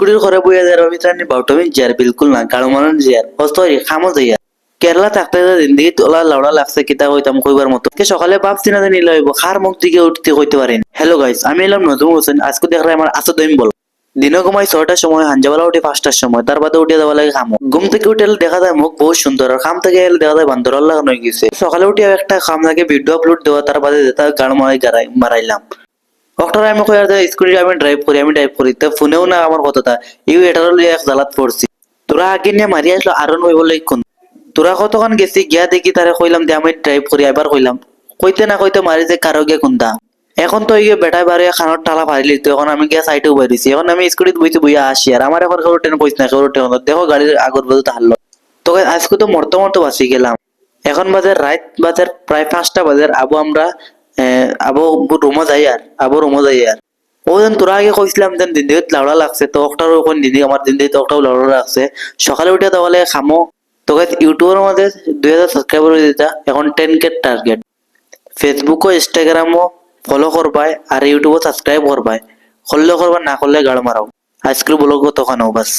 স্কুটির ঘরে বইয়া রবি তানি বাউটমি জিয়ার, বিলকুল না। গাড়ো মানন জিয়ার হস্তরি খামো যাইয়া কেরালা থাকতে জিন্দিগি তোলা লাউড়া লাগছে, কিতা হইতাম কইবার মতো। সকালে ভাবছি না জানি লইব খার মুখ দিকে উঠতে কইতে পারিনি হ্যালো গাইস আমি এলাম নতুন হোসেন আজকে দেখলাম আমার আসো দইম বল। দিনে ঘুমাই ছয়টার সময় হাঞ্জাবেলা উঠি পাঁচটার সময় তার বাদে উঠে যাওয়া লাগে খামো। ঘুম থেকে উঠে এলে দেখা যায় মুখ বহুত সুন্দর আর খাম থেকে এলে দেখা যায় বান্দর লাগানো গেছে। সকালে উঠে একটা খাম থাকে ভিডিও আপলোড দেওয়া তার বাদে গান মারাই গাড়াই মারাইলাম ডক্টর আমি কই আর স্কুটি আমি ড্রাইভ করি, আমি ড্রাইভ করি। তো ফোনেও না আমার কথাটা ইউ এটার এক জালাত পড়ছি। তোরা আগে নিয়ে মারি আসলো নই বলে কোন তোরা কতক্ষণ গেছি, গিয়া দেখি তারে কইলাম যে আমি ড্রাইভ করি এবার কইলাম। কইতে না কইতে মারি যে কারও গিয়ে কোনটা। এখন তো ইয়ে বেটায় বারে খানোর টালা পারিলি তো এখন আমি গিয়া সাইডে উবাই দিছি। এখন আমি স্কুটিত বইতে বইয়া আসি আর। আমার এখন কেউ ট্রেন কইস না কেউ ট্রেন দেখো গাড়ির আগর বলতে হারলো তো আজকে তো মরতে মরতে বাঁচি গেলাম। এখন বাজার রাত বাজার প্রায় পাঁচটা বাজার আবু, আমরা আবু রুমো যাই আর আবু রুমো যাই আর ও যেন তোরা আগে কইছিলাম যেন দিন দিন লাউড়া লাগছে তো ওটারও ওখান দিন আমার দিন দিন ওটাও লাউড়া লাগছে। সকালে উঠে তাহলে খামো। তো ইউটিউবের মধ্যে দুই হাজার সাবস্ক্রাইবার হয়ে দিতা এখন টেন কে টার্গেট ফেসবুক ও ইনস্টাগ্রামও ফলো করবাই আর ইউটিউবও সাবস্ক্রাইব করবাই করলে করবা না করলে গাড় মারাও আজকের ব্লগ তখন বাস